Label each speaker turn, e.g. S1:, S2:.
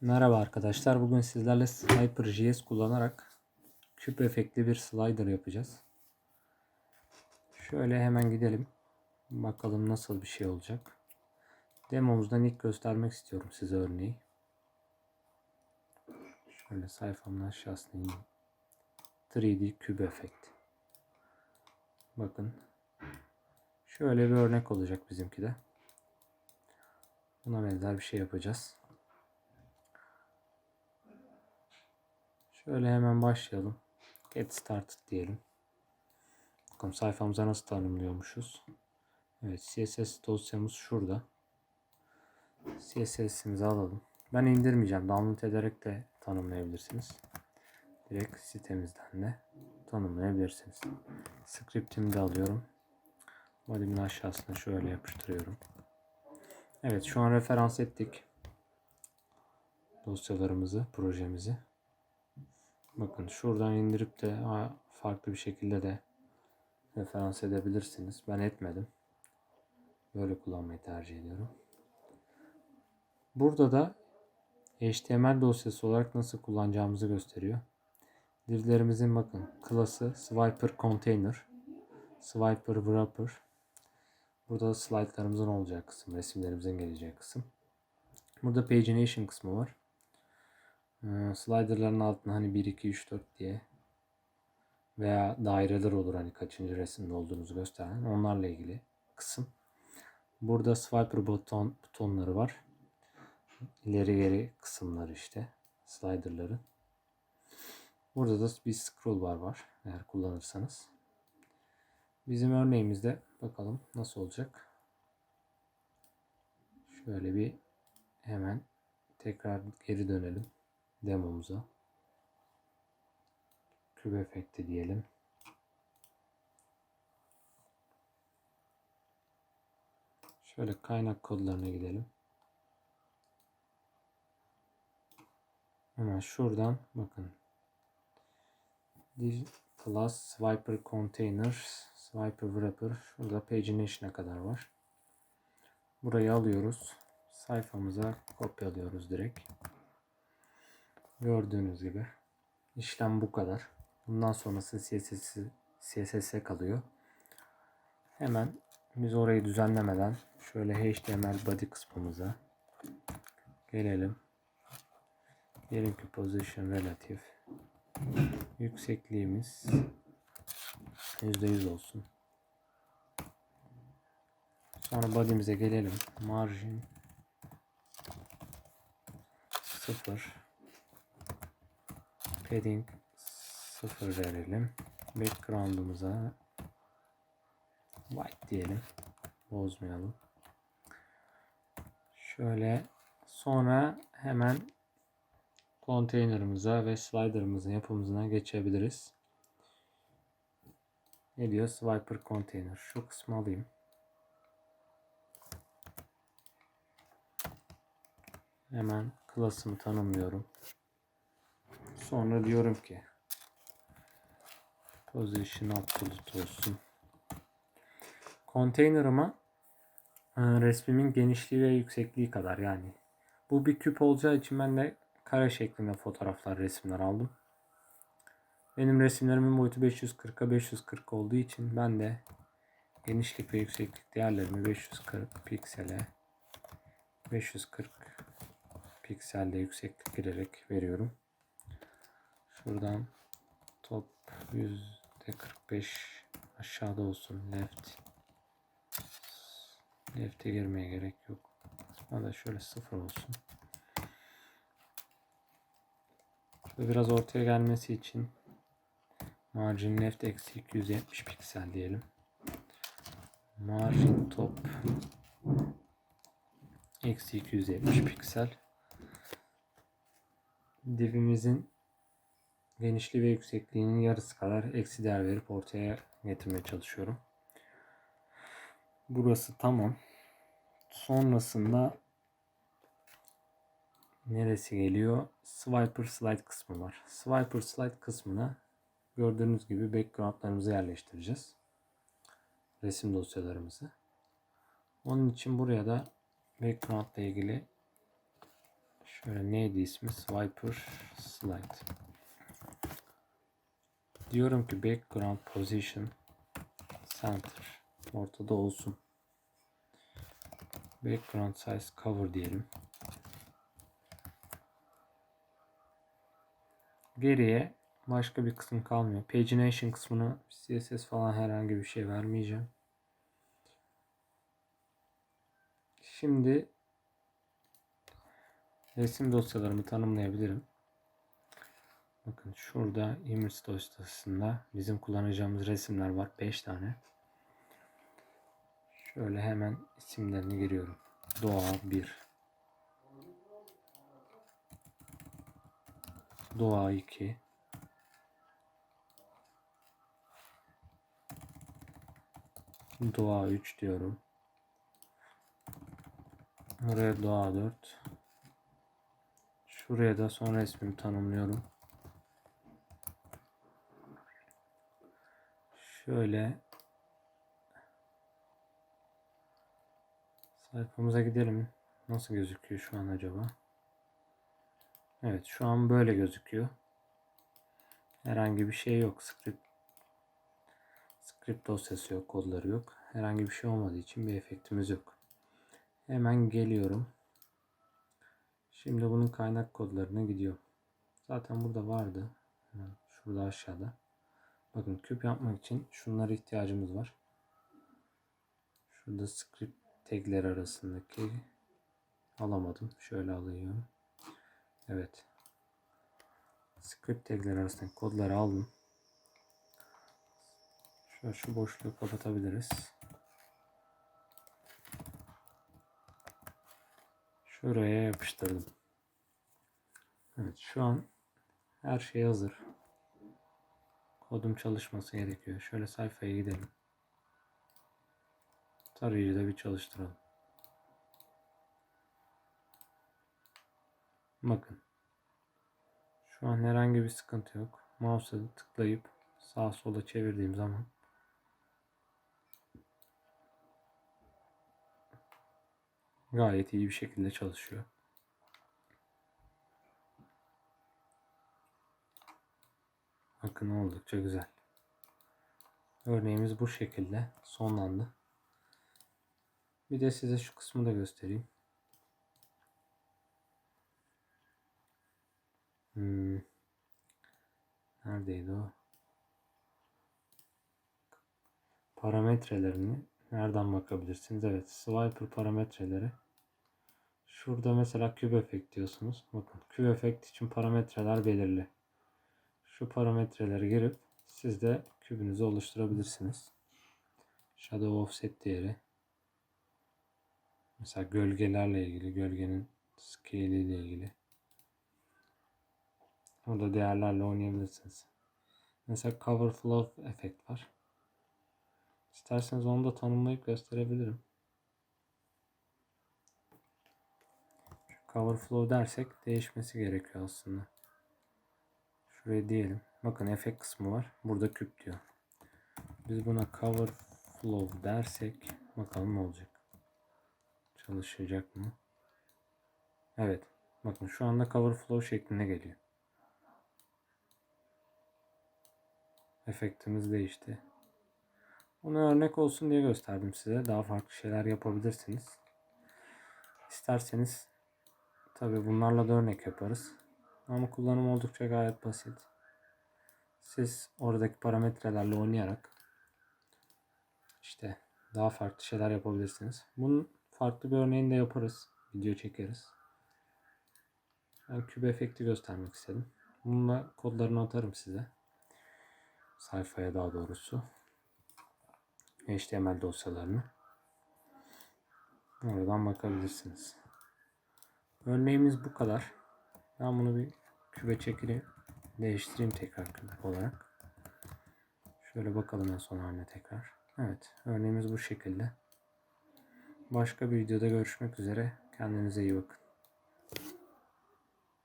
S1: Merhaba arkadaşlar. Bugün sizlerle Hyper.js kullanarak küp efektli bir slider yapacağız. Şöyle hemen gidelim. Bakalım nasıl bir şey olacak. Demomuzdan ilk göstermek istiyorum size örneği. Şöyle sayfamın aşağısına ineyim. 3D küp efekt. Bakın. Şöyle bir örnek olacak bizimki de. Buna benzer bir şey yapacağız. Şöyle hemen başlayalım. Get started diyelim. Bakalım sayfamıza nasıl tanımlıyormuşuz. Evet CSS dosyamız şurada. CSS'imizi alalım. Ben indirmeyeceğim. Download ederek de tanımlayabilirsiniz. Direkt sitemizden de tanımlayabilirsiniz. Script'imi de alıyorum. Body'min aşağısına şöyle yapıştırıyorum. Evet şu an referans ettik. Dosyalarımızı, projemizi. Bakın şuradan indirip de farklı bir şekilde de referans edebilirsiniz. Ben etmedim. Böyle kullanmayı tercih ediyorum. Burada da HTML dosyası olarak nasıl kullanacağımızı gösteriyor. Divlerimizin bakın klası swiper container, swiper wrapper. Burada slaytlarımızın olacağı kısım, resimlerimizin geleceği kısım. Burada pagination kısmı var. Ee, slider'ların altına hani 1, 2, 3, 4 diye veya daireler olur hani kaçıncı resimde olduğunuzu gösteren onlarla ilgili kısım. Burada swiper buton, butonları var. İleri geri kısımları işte slider'ların. Burada da bir scroll bar var eğer kullanırsanız. Bizim örneğimizde bakalım nasıl olacak. Şöyle bir hemen tekrar geri dönelim demomuza. Küp efekti diyelim. Şöyle kaynak kodlarına gidelim. Hemen şuradan bakın. Div class swiper container swiper wrapper şurada pagination'a kadar var. Burayı alıyoruz. Sayfamıza kopyalıyoruz direkt. Gördüğünüz gibi işlem bu kadar. Bundan sonrası CSS, CSS'e kalıyor. Hemen biz orayı düzenlemeden şöyle HTML body kısmımıza gelelim. Diyelim ki position relative yüksekliğimiz %100 olsun. Sonra body'mize gelelim. Margin 0 padding 0 verelim. Background'umuza white diyelim. Bozmayalım. Şöyle sonra hemen konteynerimize ve slider'ımızın yapımına geçebiliriz. Ne diyor? Swiper container. Şu kısmı alayım. Hemen klasımı tanımlıyorum. Sonra diyorum ki position absolute olsun. Konteynerıma e, resmimin genişliği ve yüksekliği kadar yani. Bu bir küp olacağı için ben de kare şeklinde fotoğraflar, resimler aldım. Benim resimlerimin boyutu 540'a 540 olduğu için ben de genişlik ve yükseklik değerlerimi 540 piksele 540 pikselde yükseklik girerek veriyorum. Şuradan top yüzde 45 aşağıda olsun left. Left'e girmeye gerek yok. Buna da şöyle sıfır olsun. Ve biraz ortaya gelmesi için margin left eksi 270 piksel diyelim. Margin top eksi 270 piksel. Divimizin genişliği ve yüksekliğinin yarısı kadar eksi değer verip ortaya getirmeye çalışıyorum. Burası tamam. Sonrasında neresi geliyor? Swiper slide kısmı var. Swiper slide kısmına gördüğünüz gibi backgroundlarımızı yerleştireceğiz. Resim dosyalarımızı. Onun için buraya da background ile ilgili Şöyle neydi ismi? Swiper Slide. Diyorum ki background position center ortada olsun. Background size cover diyelim. Geriye başka bir kısım kalmıyor. Pagination kısmına CSS falan herhangi bir şey vermeyeceğim. Şimdi resim dosyalarımı tanımlayabilirim. Bakın şurada image dosyasında bizim kullanacağımız resimler var. 5 tane. Şöyle hemen isimlerini giriyorum. Doğa 1. Doğa 2. Doğa 3 diyorum. Oraya doğa 4. Şuraya da son resmimi tanımlıyorum. Şöyle sayfamıza gidelim. Nasıl gözüküyor şu an acaba? Evet şu an böyle gözüküyor. Herhangi bir şey yok. Script script dosyası yok, kodları yok. Herhangi bir şey olmadığı için bir efektimiz yok. Hemen geliyorum. Şimdi bunun kaynak kodlarına gidiyor. Zaten burada vardı. Şurada aşağıda. Bakın küp yapmak için şunlara ihtiyacımız var. Şurada script tagler arasındaki alamadım. Şöyle alıyorum. Evet. Script tagler arasındaki kodları aldım. Şöyle şu boşluğu kapatabiliriz. Şuraya yapıştırdım. Evet şu an her şey hazır. Kodum çalışması gerekiyor. Şöyle sayfaya gidelim. Tarayıcıda bir çalıştıralım. Bakın. Şu an herhangi bir sıkıntı yok. Mouse'a tıklayıp sağa sola çevirdiğim zaman gayet iyi bir şekilde çalışıyor. Bakın oldukça güzel. Örneğimiz bu şekilde sonlandı. Bir de size şu kısmı da göstereyim. Hmm. Neredeydi o? Parametrelerini nereden bakabilirsiniz? Evet, swiper parametreleri. Şurada mesela küp efekt diyorsunuz. Bakın küp efekt için parametreler belirli. Şu parametreleri girip siz de kübünüzü oluşturabilirsiniz. Shadow offset değeri. Mesela gölgelerle ilgili, gölgenin scale ile ilgili. Orada değerlerle oynayabilirsiniz. Mesela cover flow efekt var. İsterseniz onu da tanımlayıp gösterebilirim. Cover flow dersek değişmesi gerekiyor aslında. Şuraya diyelim. Bakın efekt kısmı var. Burada küp diyor. Biz buna cover flow dersek bakalım ne olacak. Çalışacak mı? Evet. Bakın şu anda cover flow şeklinde geliyor. Efektimiz değişti. Bunu örnek olsun diye gösterdim size. Daha farklı şeyler yapabilirsiniz. İsterseniz tabi bunlarla da örnek yaparız. Ama kullanım oldukça gayet basit. Siz oradaki parametrelerle oynayarak işte daha farklı şeyler yapabilirsiniz. Bunun farklı bir örneğini de yaparız. Video çekeriz. Ben küp efekti göstermek istedim. Bununla kodlarını atarım size. Sayfaya daha doğrusu. HTML dosyalarını. Oradan bakabilirsiniz. Örneğimiz bu kadar. Ben bunu bir kübe çekili değiştireyim tekrar küp olarak. Şöyle bakalım en son haline tekrar. Evet örneğimiz bu şekilde. Başka bir videoda görüşmek üzere. Kendinize iyi bakın.